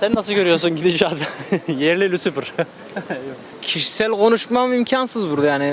Sen nasıl görüyorsun gidişatı? Yerli Lucifer. Kişisel konuşmam imkansız burada yani.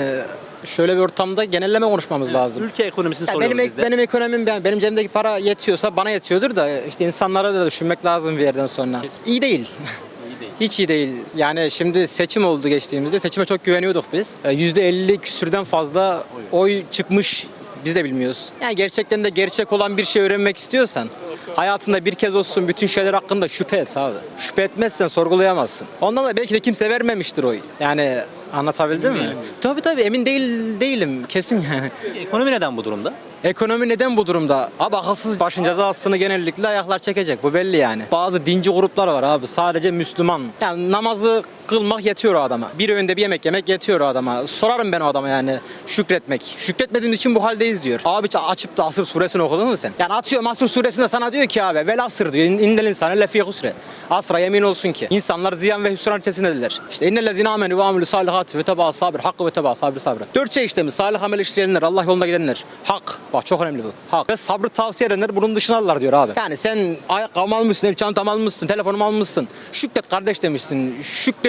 Şöyle bir ortamda genelleme konuşmamız lazım. Ülke ekonomisini Ya soruyoruz benim biz de. benim ekonomim ben benim cebimdeki para yetiyorsa bana yetiyordur da işte insanlara da düşünmek lazım bir yerden sonra. İyi değil. Hiç iyi değil. Yani şimdi seçim oldu geçtiğimizde. Seçime çok güveniyorduk biz. Ee, %50 küsürden fazla oy çıkmış biz de bilmiyoruz. Yani gerçekten de gerçek olan bir şey öğrenmek istiyorsan hayatında bir kez olsun bütün şeyler hakkında şüphe et abi. Şüphe etmezsen sorgulayamazsın. Ondan da belki de kimse vermemiştir oy. Yani anlatabildim mi? Tabii tabii emin değil değilim kesin yani. Ekonomi neden bu durumda? Ekonomi neden bu durumda? Abi akılsız başın cezasını genellikle ayaklar çekecek. Bu belli yani. Bazı dinci gruplar var abi. Sadece Müslüman. Yani namazı kılmak yetiyor o adama. Bir öğünde bir yemek yemek yetiyor o adama. Sorarım ben o adama yani şükretmek. Şükretmediğimiz için bu haldeyiz diyor. Abi açıp da Asır suresini okudun mu sen? Yani atıyorum Asır suresinde sana diyor ki abi vel asır diyor. İnnel insane lefî husre. Asra yemin olsun ki. insanlar ziyan ve hüsran içerisindedirler. İşte innellezine amenü ve amelü salihati ve teba sabir. Hakkı ve teba sabir sabir. Dört şey işte mi? Salih amel işleyenler, Allah yolunda gidenler. Hak. Bak çok önemli bu. Hak. Ve sabrı tavsiye edenler bunun dışındalar diyor abi. Yani sen ayakkabımı almışsın, ev çantamı almışsın, telefonumu almışsın. Şükret kardeş demişsin.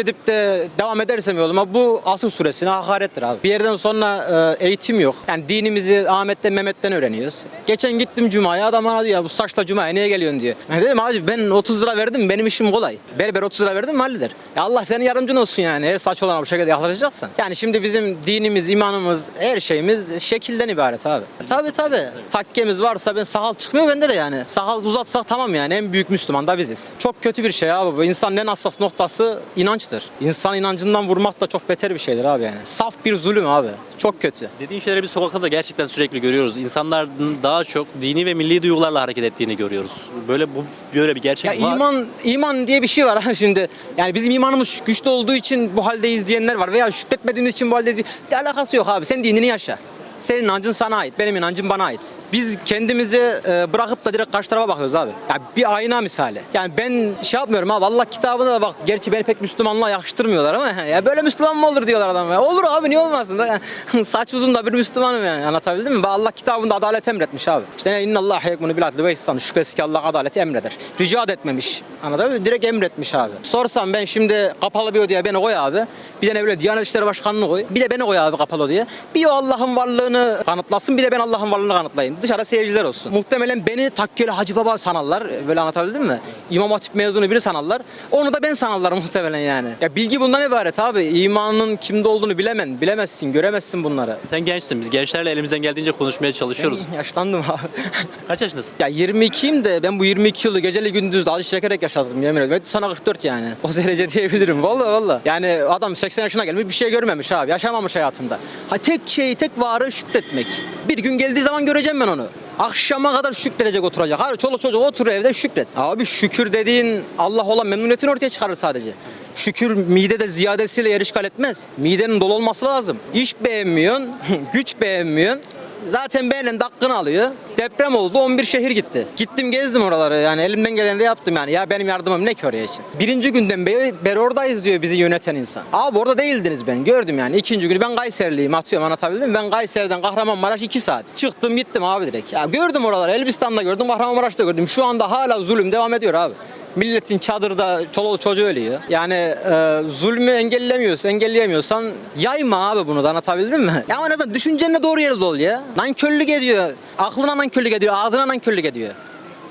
Şükredip de devam edersem yoluma bu asıl suresine hakarettir abi. Bir yerden sonra e, eğitim yok. Yani dinimizi Ahmet'ten Mehmet'ten öğreniyoruz. Geçen gittim Cuma'ya adam bana diyor bu saçla Cuma'ya niye geliyorsun diyor. Ben dedim abi ben 30 lira verdim benim işim kolay. Berber 30 lira verdim halleder. Ya Allah senin yardımcın olsun yani. Her saç olana bu şekilde yaklaşacaksan. Yani şimdi bizim dinimiz, imanımız, her şeyimiz şekilden ibaret abi. Tabi tabi. Takkemiz varsa ben sakal çıkmıyor bende de yani. Sakal uzatsak tamam yani en büyük Müslüman da biziz. Çok kötü bir şey abi bu. İnsanın en hassas noktası inançtır. İnsan inancından vurmak da çok beter bir şeydir abi yani. Saf bir zulüm abi. Çok kötü. Dediğin şeyleri biz sokakta da gerçekten sürekli görüyoruz. İnsanların daha çok dini ve milli duygularla hareket ettiğini görüyoruz. Böyle bu böyle bir gerçek Ya var. iman iman diye bir şey var abi şimdi. Yani bizim imanımız güçlü olduğu için bu haldeyiz diyenler var veya şükretmediğimiz için bu haldeyiz. De alakası yok abi. Sen dinini yaşa. Senin inancın sana ait, benim inancım bana ait. Biz kendimizi e, bırakıp da direkt karşı tarafa bakıyoruz abi. Ya bir ayna misali. Yani ben şey yapmıyorum abi. Allah kitabına da bak. Gerçi beni pek Müslümanlığa yakıştırmıyorlar ama ya böyle Müslüman mı olur diyorlar adam ya. Olur abi niye olmasın da. Yani, saç uzun da bir Müslümanım yani. Anlatabildim mi? Allah kitabında adalet emretmiş abi. İşte inna Allah yekmunu bil adli ve ihsan. Şüphesiz ki Allah adaleti emreder. Rica da etmemiş. Anladın mı? Direkt emretmiş abi. Sorsam ben şimdi kapalı bir odaya beni koy abi. Bir de ne böyle Diyanet İşleri Başkanı'nı koy. Bir de beni koy abi kapalı odaya. Bir o Allah'ın varlığını kanıtlasın bir de ben Allah'ın varlığını kanıtlayayım. Dışarıda seyirciler olsun. Muhtemelen beni takkeli Hacı Baba sanarlar. Böyle anlatabildim mi? İmam Hatip mezunu biri sanarlar. Onu da ben sanarlar muhtemelen yani. Ya bilgi bundan ibaret abi. İmanın kimde olduğunu bilemen. Bilemezsin, göremezsin bunları. Sen gençsin. Biz gençlerle elimizden geldiğince konuşmaya çalışıyoruz. Yaşlandım abi. Kaç yaşındasın? Ya 22'yim de ben bu 22 yılı geceli gündüz acı çekerek yaşadım yemin ederim. Ben sana 44 yani. O derece diyebilirim valla valla. Yani adam 80 yaşına gelmiş bir şey görmemiş abi. Yaşamamış hayatında. Ha tek şey tek varı şükretmek. Bir gün geldiği zaman göreceğim ben onu. Akşama kadar şükredecek oturacak. Hayır çoluk çocuk otur evde şükret. Abi şükür dediğin Allah olan memnuniyetini ortaya çıkarır sadece. Şükür midede ziyadesiyle yer işgal etmez. Midenin dolu olması lazım. İş beğenmiyorsun, güç beğenmiyorsun. Zaten beğenen de hakkını alıyor. Deprem oldu 11 şehir gitti. Gittim gezdim oraları yani elimden geleni de yaptım yani. Ya benim yardımım ne ki oraya için. Birinci günden beri, beri oradayız diyor bizi yöneten insan. Abi orada değildiniz ben gördüm yani. İkinci günü ben Kayserliyim atıyorum anlatabildim? Ben Kayseri'den Kahramanmaraş 2 saat. Çıktım gittim abi direkt. Ya gördüm oraları Elbistan'da gördüm Kahramanmaraş'ta gördüm. Şu anda hala zulüm devam ediyor abi. Milletin çadırda çoluğu çocuğu ölüyor. Yani e, zulmü engellemiyorsan, engelleyemiyorsan yayma abi bunu da anlatabildim mi? Ya ama neden düşüncenle doğru yerde ol ya. Nankörlük ediyor. Aklına nankörlük ediyor, ağzına nankörlük ediyor.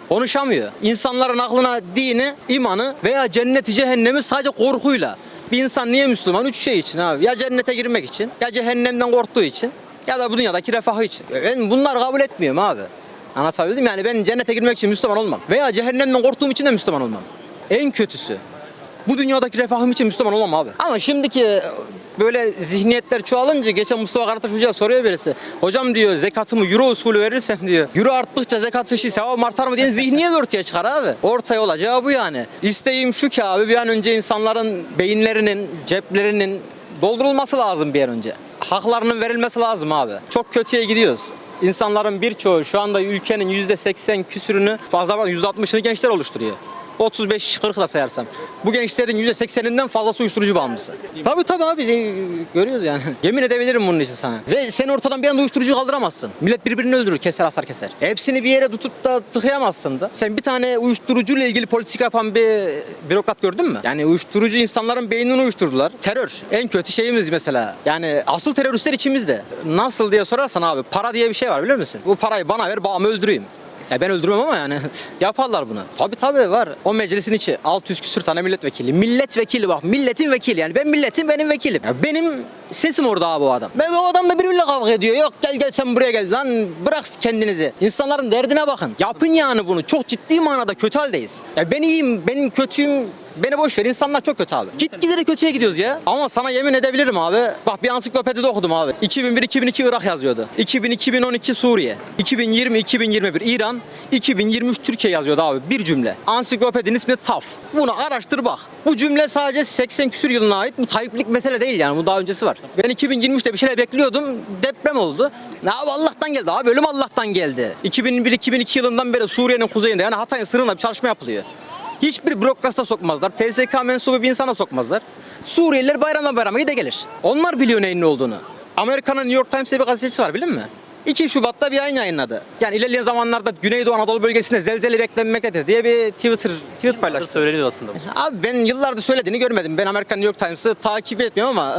Konuşamıyor. İnsanların aklına dini, imanı veya cenneti, cehennemi sadece korkuyla. Bir insan niye Müslüman? Üç şey için abi. Ya cennete girmek için, ya cehennemden korktuğu için, ya da bu dünyadaki refahı için. Ben bunları kabul etmiyorum abi. Anlatabildim yani ben cennete girmek için Müslüman olmam. Veya cehennemden korktuğum için de Müslüman olmam. En kötüsü. Bu dünyadaki refahım için Müslüman olmam abi. Ama şimdiki böyle zihniyetler çoğalınca geçen Mustafa Karataş Hoca'ya soruyor birisi. Hocam diyor zekatımı euro usulü verirsem diyor. Euro arttıkça zekat işi sevabım artar mı diye zihniyet ortaya çıkar abi. Ortaya olacağı bu yani. İsteğim şu ki abi bir an önce insanların beyinlerinin, ceplerinin doldurulması lazım bir an önce. Haklarının verilmesi lazım abi. Çok kötüye gidiyoruz. İnsanların birçoğu şu anda ülkenin %80 küsürünü fazla var %60'ını gençler oluşturuyor. 35-40 da sayarsam. Bu gençlerin %80'inden fazlası uyuşturucu bağımlısı. Tabii tabii abi e, görüyoruz yani. Yemin edebilirim bunun için sana. Ve sen ortadan bir anda uyuşturucu kaldıramazsın. Millet birbirini öldürür, keser asar keser. Hepsini bir yere tutup da tıkayamazsın da. Sen bir tane uyuşturucuyla ilgili politika yapan bir bürokrat gördün mü? Yani uyuşturucu insanların beynini uyuşturdular. Terör. En kötü şeyimiz mesela. Yani asıl teröristler içimizde. Nasıl diye sorarsan abi para diye bir şey var biliyor musun? Bu parayı bana ver bağımı öldüreyim. Ya ben öldürmem ama yani yaparlar bunu. Tabii tabii var. O meclisin içi 600 küsür tane milletvekili. Milletvekili bak milletin vekili yani ben milletim benim vekilim. Ya benim sesim orada abi o adam. Ben o adamla birbiriyle kavga ediyor. Yok gel gel sen buraya gel lan bırak kendinizi. İnsanların derdine bakın. Yapın yani bunu. Çok ciddi manada kötü haldeyiz. Ya ben iyiyim benim kötüyüm Beni boş ver insanlar çok kötü abi. Git gidere kötüye gidiyoruz ya. Ama sana yemin edebilirim abi. Bak bir ansiklopedide okudum abi. 2001-2002 Irak yazıyordu. 2000-2012 Suriye. 2020-2021 İran. 2023 Türkiye yazıyordu abi. Bir cümle. Ansiklopedinin ismi TAF. Bunu araştır bak. Bu cümle sadece 80 küsür yılına ait. Bu Tayyiplik mesele değil yani. Bu daha öncesi var. Ben 2023'te bir şeyler bekliyordum. Deprem oldu. Ne abi Allah'tan geldi abi. Ölüm Allah'tan geldi. 2001-2002 yılından beri Suriye'nin kuzeyinde yani Hatay'ın sınırında bir çalışma yapılıyor. Hiçbir bürokrasi da sokmazlar. TSK mensubu bir insana sokmazlar. Suriyeliler bayramdan bayrama gide gelir. Onlar biliyor neyin ne olduğunu. Amerika'nın New York Times diye bir gazetesi var bilin mi? 2 Şubat'ta bir yayın yayınladı. Yani ilerleyen zamanlarda Güneydoğu Anadolu bölgesinde zelzele beklenmektedir diye bir Twitter tweet paylaştı. Söyleniyor aslında. Abi ben yıllardır söylediğini görmedim. Ben Amerikan New York Times'ı takip etmiyorum ama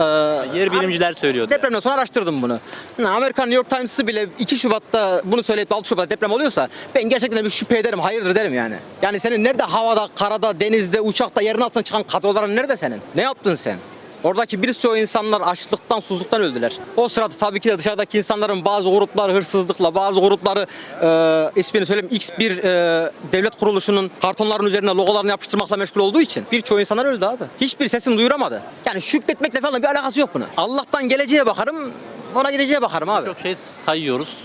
e, Yer bilimciler söylüyordu. Depremden sonra araştırdım bunu. Amerikan New York Times'ı bile 2 Şubat'ta bunu söyleyip 6 Şubat'ta deprem oluyorsa ben gerçekten bir şüphe ederim, hayırdır derim yani. Yani senin nerede havada, karada, denizde, uçakta, yerin altına çıkan kadroların nerede senin? Ne yaptın sen? Oradaki bir sürü insanlar açlıktan, susuzluktan öldüler. O sırada tabii ki de dışarıdaki insanların bazı grupları hırsızlıkla, bazı grupları e, ismini söyleyeyim X bir e, devlet kuruluşunun kartonların üzerine logolarını yapıştırmakla meşgul olduğu için birçok insanlar öldü abi. Hiçbir sesini duyuramadı. Yani şükretmekle falan bir alakası yok bunun. Allah'tan geleceğe bakarım, ona gideceğe bakarım abi. Çok şey sayıyoruz.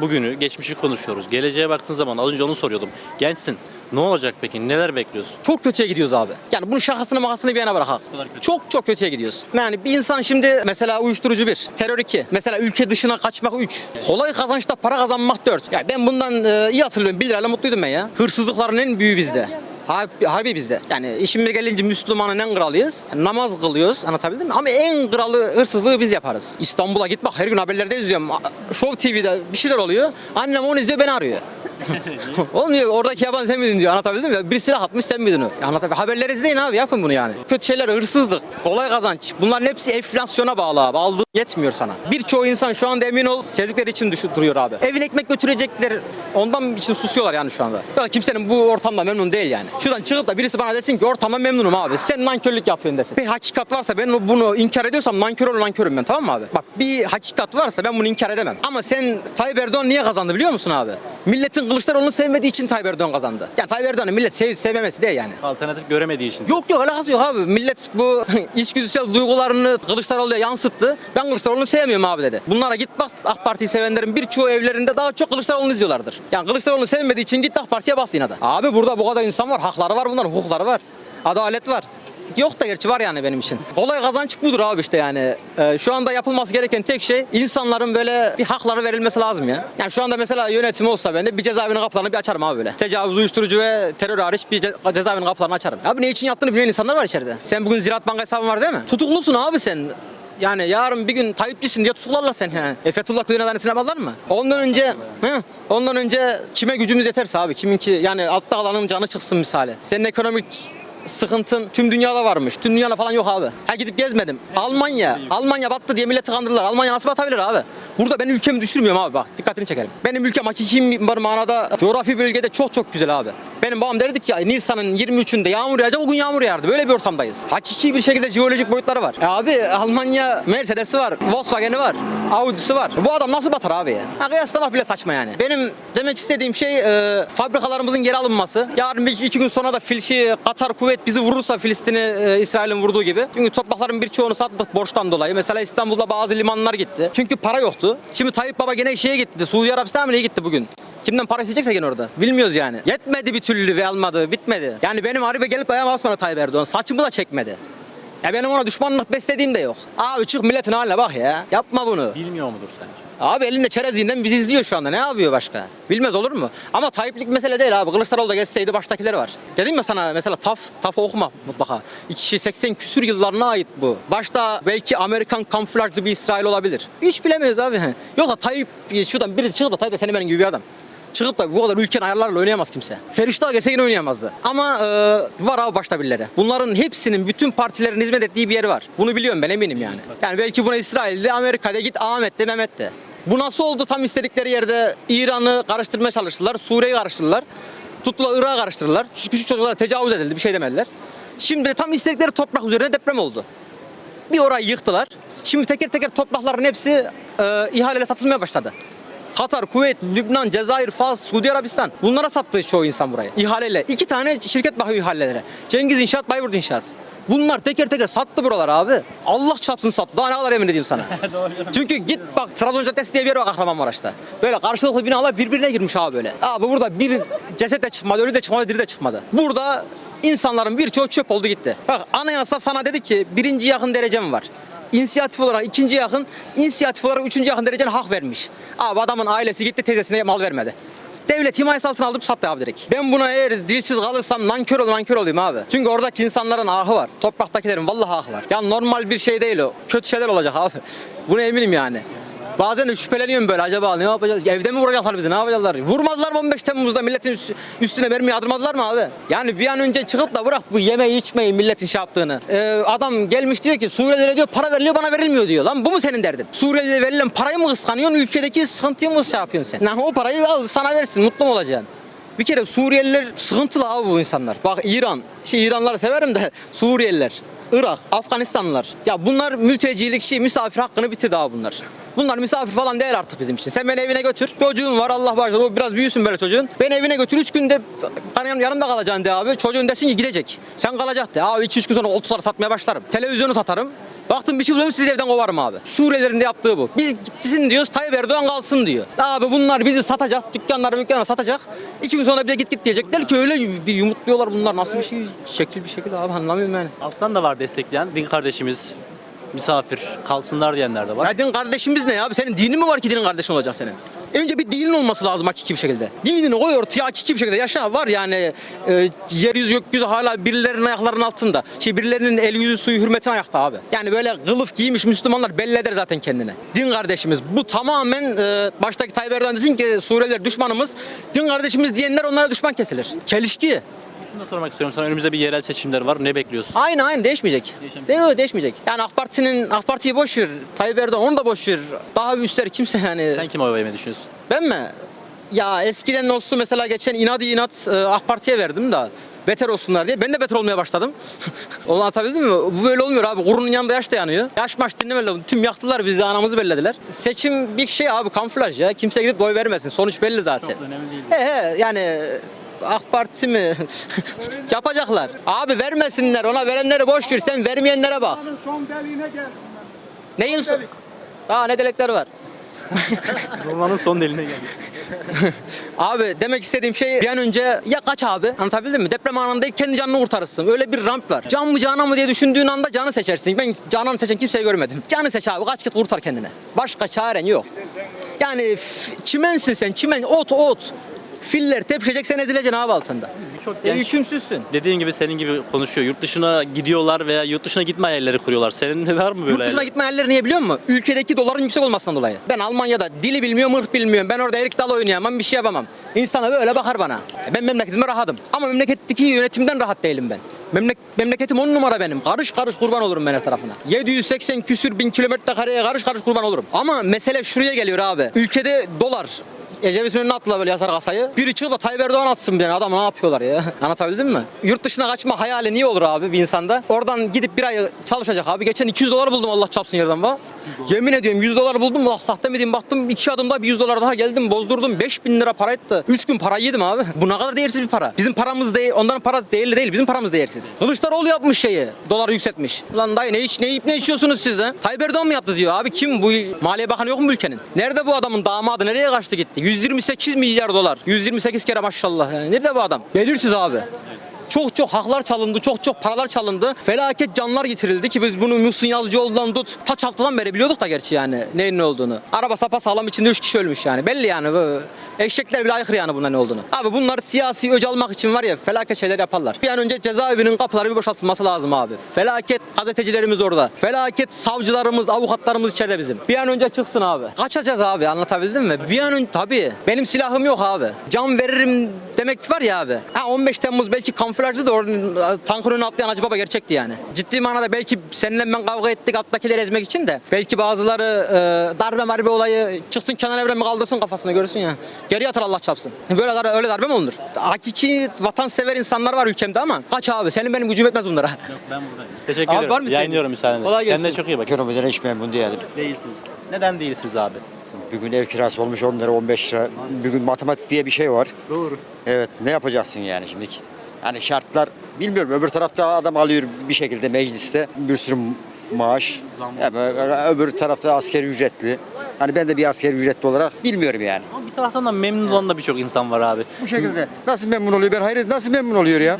Bugünü, geçmişi konuşuyoruz. Geleceğe baktığın zaman az önce onu soruyordum. Gençsin. Ne olacak peki? Neler bekliyorsun? Çok kötüye gidiyoruz abi. Yani bunun şakasını makasını bir yana bırakalım. Çok çok kötüye gidiyoruz. Yani bir insan şimdi mesela uyuşturucu bir, terör iki, mesela ülke dışına kaçmak üç, kolay kazançta para kazanmak dört. Ya ben bundan e, iyi hatırlıyorum. 1 lirayla mutluydum ben ya. Hırsızlıkların en büyüğü bizde. Harbi, harbi bizde. Yani işime gelince Müslümanın en kralıyız. Yani namaz kılıyoruz anlatabildim mi? Ama en kralı hırsızlığı biz yaparız. İstanbul'a git bak her gün haberlerde izliyorum. Show TV'de bir şeyler oluyor. Annem onu izliyor beni arıyor. Oğlum diyor oradaki yaban sen miydin diyor anlatabildim mi? Bir silah atmış sen miydin? Anlatabildim. Haberleri izleyin abi yapın bunu yani. Kötü şeyler hırsızlık, kolay kazanç. Bunların hepsi enflasyona bağlı abi. Aldığın yetmiyor sana. Birçoğu insan şu anda emin ol sevdikleri için düşü- duruyor abi. Evine ekmek götürecekler ondan için susuyorlar yani şu anda. Ya kimsenin bu ortamda memnun değil yani. Şuradan çıkıp da birisi bana desin ki ortamda memnunum abi. Sen nankörlük yapıyorsun desin. Bir hakikat varsa ben bunu inkar ediyorsam nankör ol nankörüm ben tamam mı abi? Bak bir hakikat varsa ben bunu inkar edemem. Ama sen Tayyip Erdoğan niye kazandı biliyor musun abi? Milletin Kılıçdaroğlu'nu sevmediği için Tayyip Erdoğan kazandı. Yani Tayyip Erdoğan'ı millet sev sevmemesi değil yani. Alternatif göremediği için. Yok yok alakası yok abi. Millet bu içgüdüsel duygularını Kılıçdaroğlu'ya yansıttı. Ben Kılıçdaroğlu'nu sevmiyorum abi dedi. Bunlara git bak AK Parti'yi sevenlerin birçoğu evlerinde daha çok Kılıçdaroğlu'nu izliyorlardır. Yani Kılıçdaroğlu'nu sevmediği için git AK Parti'ye bas yine de. Abi burada bu kadar insan var. Hakları var bunların. Hukukları var. Adalet var. Yok da gerçi var yani benim için. Kolay kazanç budur abi işte yani. Ee, şu anda yapılması gereken tek şey insanların böyle bir hakları verilmesi lazım ya. Yani şu anda mesela yönetim olsa ben de bir cezaevinin kapılarını bir açarım abi böyle. Tecavüz, uyuşturucu ve terör hariç bir ce- cezaevinin kapılarını açarım. Abi ne için yattığını bilmeyen insanlar var içeride. Sen bugün Ziraat Banka hesabın var değil mi? Tutuklusun abi sen. Yani yarın bir gün Tayyipçisin diye tutuklarlar seni yani. E Fethullah Gülen'e adanesini yapmazlar mı? Ondan önce hı, ondan önce kime gücümüz yeterse abi kiminki yani altta alanın canı çıksın misali. Senin ekonomik sıkıntın tüm dünyada varmış. Tüm dünyada falan yok abi. Ha gidip gezmedim. Almanya. Almanya battı diye milleti kandırırlar. Almanya nasıl batabilir abi? Burada benim ülkemi düşürmüyorum abi bak. Dikkatini çekerim. Benim ülkem hakiki bir manada coğrafi bölgede çok çok güzel abi. Benim babam derdi ki Nisan'ın 23'ünde yağmur yağacak o gün yağmur yağardı. Böyle bir ortamdayız. Hakiki bir şekilde jeolojik boyutları var. E abi Almanya Mercedes'i var. Volkswagen'i var. Audi'si var. Bu adam nasıl batar abi ya? Ha, kıyaslamak bile saçma yani. Benim demek istediğim şey e, fabrikalarımızın geri alınması. Yarın bir iki gün sonra da filşi Katar kuvvet bizi vurursa Filistin'i e, İsrail'in vurduğu gibi. Çünkü toprakların birçoğunu sattık borçtan dolayı. Mesela İstanbul'da bazı limanlar gitti. Çünkü para yoktu. Şimdi Tayyip Baba gene şeye gitti. Suudi Arabistan'a mı gitti bugün? Kimden para isteyecekse gene orada. Bilmiyoruz yani. Yetmedi bir türlü ve almadı. Bitmedi. Yani benim Aribe gelip ayağıma basmadı Tayyip Erdoğan. Saçımı da çekmedi. Ya benim ona düşmanlık beslediğim de yok. Abi çık milletin haline bak ya. Yapma bunu. Bilmiyor mudur sence? Abi elinde çerezliğinden bizi izliyor şu anda. Ne yapıyor başka? Bilmez olur mu? Ama Tayyiplik mesele değil abi. Kılıçdaroğlu da geçseydi baştakileri var. Dedim ya sana mesela TAF, TAF okuma mutlaka. 80 küsür yıllarına ait bu. Başta belki Amerikan kamuflajlı bir İsrail olabilir. Hiç bilemiyoruz abi. Yoksa Tayyip şuradan biri çıkıp da Tayyip de senin benim gibi bir adam. Çıkıp da bu kadar ülkenin ayarlarla oynayamaz kimse. Feriştah gelse oynayamazdı. Ama e, var abi başta birileri. Bunların hepsinin bütün partilerin hizmet ettiği bir yeri var. Bunu biliyorum ben eminim yani. Yani belki buna İsrail'de, Amerika'da git Ahmet'te, Mehmet'te. Bu nasıl oldu tam istedikleri yerde İran'ı karıştırmaya çalıştılar, Suriye'yi karıştırdılar. Tuttular Irak'ı karıştırdılar. Küçük çocuklara tecavüz edildi, bir şey demediler. Şimdi tam istedikleri toprak üzerine deprem oldu. Bir orayı yıktılar. Şimdi teker teker toprakların hepsi e, ihaleyle satılmaya başladı. Katar, Kuveyt, Lübnan, Cezayir, Fas, Suudi Arabistan. Bunlara sattı çoğu insan burayı. İhaleyle. İki tane şirket bakıyor ihalelere. Cengiz İnşaat, Bayburt İnşaat. Bunlar teker teker sattı buralar abi. Allah çapsın sattı. Daha ne kadar emin edeyim sana. Çünkü git bak Trabzon Caddesi diye bir yer var Kahramanmaraş'ta. Böyle karşılıklı binalar birbirine girmiş abi böyle. Abi burada bir ceset de çıkmadı, ölü de çıkmadı, diri de çıkmadı. Burada insanların birçoğu çöp oldu gitti. Bak anayasa sana dedi ki birinci yakın derecem var. İnisiyatif olarak ikinci yakın, inisiyatif olarak üçüncü yakın derecene hak vermiş. Abi adamın ailesi gitti teyzesine mal vermedi. Devlet himayesi altına alıp sattı abi direkt. Ben buna eğer dilsiz kalırsam nankör ol nankör olayım abi. Çünkü oradaki insanların ahı var. Topraktakilerin vallahi ahı var. Ya normal bir şey değil o. Kötü şeyler olacak abi. Buna eminim yani. Bazen şüpheleniyorum böyle acaba ne yapacağız? Evde mi vuracaklar bizi ne yapacaklar? Vurmadılar mı 15 Temmuz'da milletin üst- üstüne mermi yağdırmadılar mı abi? Yani bir an önce çıkıp da bırak bu yemeği içmeyi milletin şey yaptığını. Ee, adam gelmiş diyor ki Suriyelilere diyor para veriliyor bana verilmiyor diyor. Lan bu mu senin derdin? Suriyelilere verilen parayı mı kıskanıyorsun ülkedeki sıkıntıyı mı şey yapıyorsun sen? Lan o parayı al sana versin mutlu mu olacaksın? Bir kere Suriyeliler sıkıntılı abi bu insanlar. Bak İran, şey İranları severim de Suriyeliler, Irak, Afganistanlılar. Ya bunlar mültecilik şey, misafir hakkını bitirdi abi bunlar. Bunlar misafir falan değil artık bizim için. Sen beni evine götür. Çocuğun var Allah bağışlasın. O biraz büyüsün böyle çocuğun. Beni evine götür. 3 günde yanım yanımda kalacaksın de abi. Çocuğun desin ki gidecek. Sen kalacak de. Abi 2-3 gün sonra koltukları satmaya başlarım. Televizyonu satarım. Baktım bir şey buluyorum sizi evden kovarım abi. Suriyelilerin de yaptığı bu. Biz gitsin diyoruz Tayyip Erdoğan kalsın diyor. Abi bunlar bizi satacak. Dükkanları dükkanları satacak. İki gün sonra bir de git git diyecekler ki öyle bir yumurtluyorlar bunlar. Nasıl bir şey? Şekil bir şekil abi anlamıyorum yani. Alttan da var destekleyen din kardeşimiz, misafir, kalsınlar diyenler de var. Ya din kardeşimiz ne abi? Senin dinin mi var ki dinin kardeşin olacak senin? Önce bir dinin olması lazım hakiki bir şekilde. Dinini koy ortaya hakiki bir şekilde yaşa var yani e, yeryüzü gökyüzü hala birilerinin ayaklarının altında. Şey birilerinin el yüzü suyu hürmetine ayakta abi. Yani böyle kılıf giymiş Müslümanlar belli eder zaten kendine. Din kardeşimiz bu tamamen e, baştaki Tayyip Erdoğan desin ki Suriyeliler düşmanımız. Din kardeşimiz diyenler onlara düşman kesilir. Çelişki. Şunu da sormak istiyorum sana önümüzde bir yerel seçimler var. Ne bekliyorsun? Aynı aynı değişmeyecek. Değil değişmeyecek. Yani AK Parti'nin AK Parti'yi boş ver. Tayyip Erdoğan onu da boş ver. Daha üstler kimse yani. Sen kime oy vermeyi düşünüyorsun? Ben mi? Ya eskiden olsun mesela geçen inadı inat e, AK Parti'ye verdim da beter olsunlar diye. Ben de beter olmaya başladım. Onu atabildim mi? Bu böyle olmuyor abi. Gururun yanında yaş da yanıyor. Yaş maç dinlemediler. Tüm yaktılar bizi anamızı bellediler. Seçim bir şey abi kamuflaj ya. Kimse gidip oy vermesin. Sonuç belli zaten. Çok önemli değil. He he yani AK Parti mi? Yapacaklar. Abi vermesinler. Ona verenleri boş ver. Sen vermeyenlere bak. son deliğine gel. Neyin son? Daha ne delekler var? Romanın son deline geldi. Abi demek istediğim şey bir an önce ya kaç abi anlatabildim mi? Deprem anında kendi canını kurtarırsın. Öyle bir ramp var. Can mı canan mı diye düşündüğün anda canı seçersin. Ben cananı seçen kimseyi görmedim. Canı seç abi kaç git kurtar kendini. Başka çaren yok. Yani çimensin sen çimen ot ot. Filler tepişecek sen ezileceksin abi altında. Birçok E, genç hükümsüzsün. dediğin gibi senin gibi konuşuyor. Yurt dışına gidiyorlar veya yurt dışına gitme hayalleri kuruyorlar. Senin var mı böyle? Yurt dışına gitme yerleri niye biliyor musun? Ülkedeki doların yüksek olmasından dolayı. Ben Almanya'da dili bilmiyorum, ırk bilmiyorum. Ben orada erik dal oynayamam, bir şey yapamam. İnsana böyle bakar bana. Ben memleketime rahatım. Ama memleketteki yönetimden rahat değilim ben. Memlek memleketim on numara benim. Karış karış kurban olurum ben her tarafına. 780 küsür bin kilometre kareye karış karış kurban olurum. Ama mesele şuraya geliyor abi. Ülkede dolar Ecevit'in önüne attılar böyle yazar kasayı. Biri çıkıp da Tayyip Erdoğan atsın bir tane. Adam ne yapıyorlar ya? Anlatabildim mi? Yurt dışına kaçma hayali niye olur abi bir insanda? Oradan gidip bir ay çalışacak abi. Geçen 200 dolar buldum Allah çapsın yerden bak. Yemin ediyorum 100 dolar buldum. Allah sahte mi diyeyim baktım iki adımda bir 100 dolar daha geldim bozdurdum. 5000 lira para etti. 3 gün para yedim abi. Bu ne kadar değersiz bir para. Bizim paramız değil, onların parası değerli değil. Bizim paramız değersiz. Kılıçdaroğlu yapmış şeyi. Doları yükseltmiş. Lan dayı ne iç ne yiyip ne içiyorsunuz siz de? Tayyip Erdoğan mı yaptı diyor. Abi kim bu? Maliye Bakanı yok mu ülkenin? Nerede bu adamın damadı? Nereye kaçtı gitti? 128 milyar dolar. 128 kere maşallah yani. Nerede bu adam? Belirsiz abi. Çok çok haklar çalındı, çok çok paralar çalındı. Felaket canlar getirildi ki biz bunu Muhsin Yazıcıoğlu'ndan tut. Ta çaktıdan beri biliyorduk da gerçi yani neyin ne olduğunu. Araba sapa sağlam içinde 3 kişi ölmüş yani. Belli yani. bu. Eşekler bile aykırı yani bunlar ne olduğunu. Abi bunlar siyasi öc almak için var ya felaket şeyler yaparlar. Bir an önce cezaevinin kapıları bir boşaltılması lazım abi. Felaket gazetecilerimiz orada. Felaket savcılarımız, avukatlarımız içeride bizim. Bir an önce çıksın abi. Kaçacağız abi anlatabildim mi? Bir an önce tabii. Benim silahım yok abi. Can veririm demek var ya abi. Ha 15 Temmuz belki kamuflajdı da orada tankın önüne atlayan Hacı Baba gerçekti yani. Ciddi manada belki seninle ben kavga ettik alttakileri ezmek için de. Belki bazıları e, darbe marbe olayı çıksın kenar evremi kaldırsın kafasına görsün ya. Geri atar Allah çapsın. Böyle dar öyle darbe mi olur? Hakiki vatansever insanlar var ülkemde ama kaç abi senin benim gücüm etmez bunlara. Ben buradayım. Teşekkür Abi ederim. var mı Yayınlıyorum müsaadenle. Kolay gelsin. Kendine çok iyi bak. Ekonomiden hiç memnun değilim. Değilsiniz. Neden değilsiniz abi? Bugün ev kirası olmuş 10 lira 15 lira. Bugün matematik diye bir şey var. Doğru. Evet ne yapacaksın yani şimdi? Yani şartlar bilmiyorum öbür tarafta adam alıyor bir şekilde mecliste bir sürü maaş. Yani öbür tarafta askeri ücretli. Hani ben de bir askeri ücretli olarak bilmiyorum yani. Ama bir taraftan da memnun olan da birçok insan var abi. Bu şekilde nasıl memnun oluyor ben hayret nasıl memnun oluyor ya?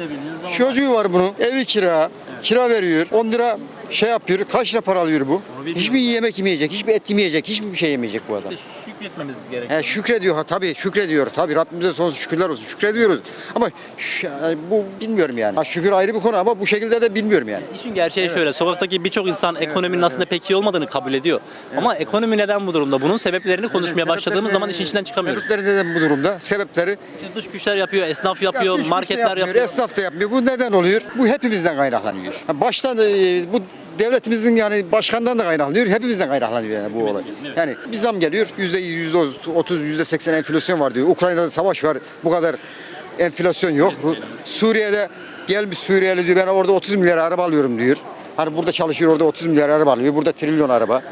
Çocuğu var bunun evi kira kira veriyor 10 lira şey yapıyor kaç lira para alıyor bu? Hiçbir yemek yemeyecek hiçbir et yemeyecek hiçbir şey yemeyecek bu adam. Şükretmemiz gerekiyor. He, şükrediyor ha tabii şükrediyor. Tabii Rabbimize sonsuz şükürler olsun. Şükrediyoruz. Ama ş- bu bilmiyorum yani. Ha, şükür ayrı bir konu ama bu şekilde de bilmiyorum yani. İşin gerçeği şöyle, sokaktaki birçok insan ekonominin aslında pek iyi olmadığını kabul ediyor. Ama ekonomi neden bu durumda? Bunun sebeplerini konuşmaya başladığımız zaman işin içinden çıkamıyoruz. Sebepleri neden bu durumda? Sebepleri Dış güçler yapıyor, esnaf Ya yapıyor, de marketler yapmıyor, yapıyor. Esnaf da yapmıyor. Bu neden oluyor? Bu hepimizden kaynaklanıyor. Ha, Baştan e, bu devletimizin yani başkandan da kaynaklanıyor. Hepimizden kaynaklanıyor yani bu olay. Yani bir zam geliyor. Yüzde yüzde otuz, yüzde seksen enflasyon var diyor. Ukrayna'da savaş var. Bu kadar enflasyon yok. Suriye'de gelmiş Suriyeli diyor ben orada 30 milyar araba alıyorum diyor. Hani burada çalışıyor orada 30 milyar araba alıyor. Burada trilyon araba.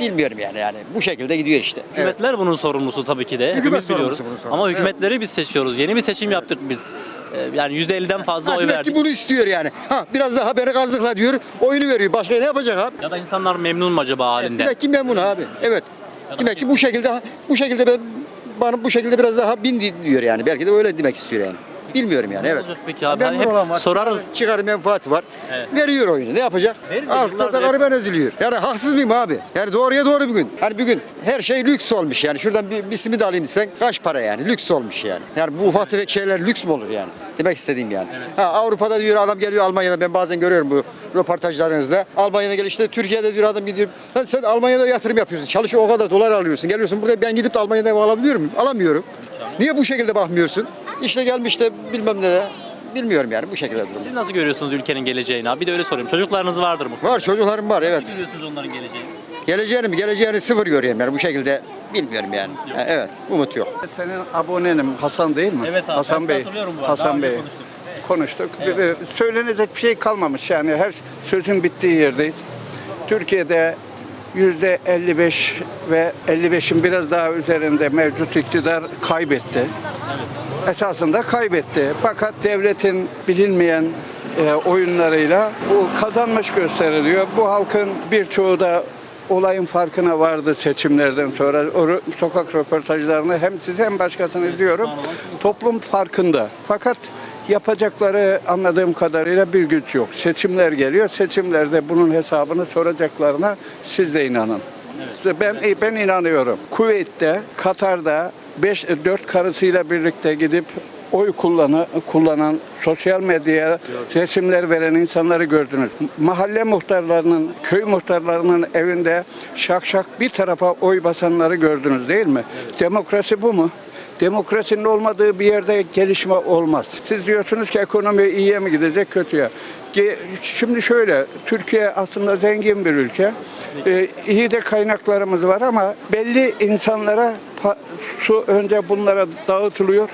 Bilmiyorum yani yani. Bu şekilde gidiyor işte. Evet. Hükümetler bunun sorumlusu tabii ki de. Hükümet Hepimiz sorumlusu biliyoruz. bunun sorumlusu. Ama hükümetleri biz seçiyoruz. Yeni bir seçim yaptık biz. Ee, Yani %50'den fazla Ha, oy demek verdik. ki bunu istiyor yani. Ha biraz daha beni kazıkla diyor. Oyunu veriyor. Başka ne yapacak abi? Ya da insanlar memnun mu acaba halinden? Demek ki memnun abi. Evet. Demek ki bu şekilde bu şekilde ben bana bu şekilde biraz daha bin diyor yani. Belki de öyle demek istiyor yani. Bilmiyorum yani evet. olacak peki abi? Memnun Hep olan var. sorarız. Çıkar, çıkar menfaati var. Evet. Veriyor oyunu. Ne yapacak? Altta yıllardır da hep- gariban eziliyor. Yani haksız mıyım abi? Yani doğruya doğru bugün. Hani bugün her şey lüks olmuş yani. Şuradan bir, bir simit alayım sen kaç para yani? Lüks olmuş yani. Yani bu ufak tefek şeyler lüks mü olur yani? Demek istediğim yani. Ha, Avrupa'da diyor adam geliyor Almanya'da ben bazen görüyorum bu röportajlarınızda. Almanya'da geliyor işte Türkiye'de diyor adam gidiyor. Lan sen Almanya'da yatırım yapıyorsun. Çalışıyor o kadar dolar alıyorsun. Geliyorsun burada ben gidip de Almanya'da ev alabiliyor muyum? Alamıyorum. Niye bu şekilde bakmıyorsun? İşte gelmiş de bilmem ne de. Bilmiyorum yani bu şekilde durum. Siz nasıl görüyorsunuz ülkenin geleceğini abi? Bir de öyle sorayım. Çocuklarınız vardır mı? Var çocuklarım var evet. Nasıl görüyorsunuz onların geleceğini? Geleceğini mi? Geleceğini sıfır görüyorum yani bu şekilde bilmiyorum yani. Ha, evet umut yok. Senin abonenim Hasan değil mi? Evet abi, Hasan Bey. hatırlıyorum bu Hasan Bey. konuştuk. Konuştuk. Ee, Söylenecek bir şey kalmamış yani her sözün bittiği yerdeyiz. Türkiye'de yüzde 55 ve 55'in biraz daha üzerinde mevcut iktidar kaybetti. Esasında kaybetti. Fakat devletin bilinmeyen e, oyunlarıyla bu kazanmış gösteriliyor. Bu halkın birçoğu da olayın farkına vardı seçimlerden sonra. O sokak röportajlarını hem siz hem başkasını izliyorum. Toplum farkında. Fakat yapacakları anladığım kadarıyla bir güç yok. Seçimler geliyor. Seçimlerde bunun hesabını soracaklarına siz de inanın. Ben ben inanıyorum. Kuveyt'te, Katar'da 5 4 karısıyla birlikte gidip oy kullanan, kullanan sosyal medyaya resimler veren insanları gördünüz. Mahalle muhtarlarının, köy muhtarlarının evinde şak şak bir tarafa oy basanları gördünüz değil mi? Demokrasi bu mu? Demokrasinin olmadığı bir yerde gelişme olmaz. Siz diyorsunuz ki ekonomi iyiye mi gidecek, kötüye? Şimdi şöyle, Türkiye aslında zengin bir ülke. Ee, iyi de kaynaklarımız var ama belli insanlara su önce bunlara dağıtılıyor.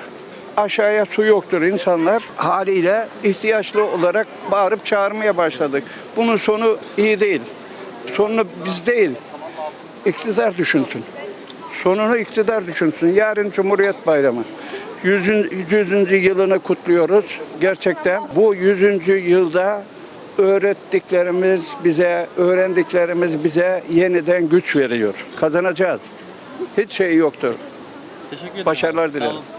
Aşağıya su yoktur insanlar haliyle ihtiyaçlı olarak bağırıp çağırmaya başladık. Bunun sonu iyi değil. Sonunu biz değil, iktidar düşünsün. Sonunu iktidar düşünsün. Yarın Cumhuriyet Bayramı. 100. 100. yılını kutluyoruz. Gerçekten bu 100. yılda öğrettiklerimiz bize, öğrendiklerimiz bize yeniden güç veriyor. Kazanacağız. Hiç şey yoktur. Teşekkür ederim. Başarılar dilerim.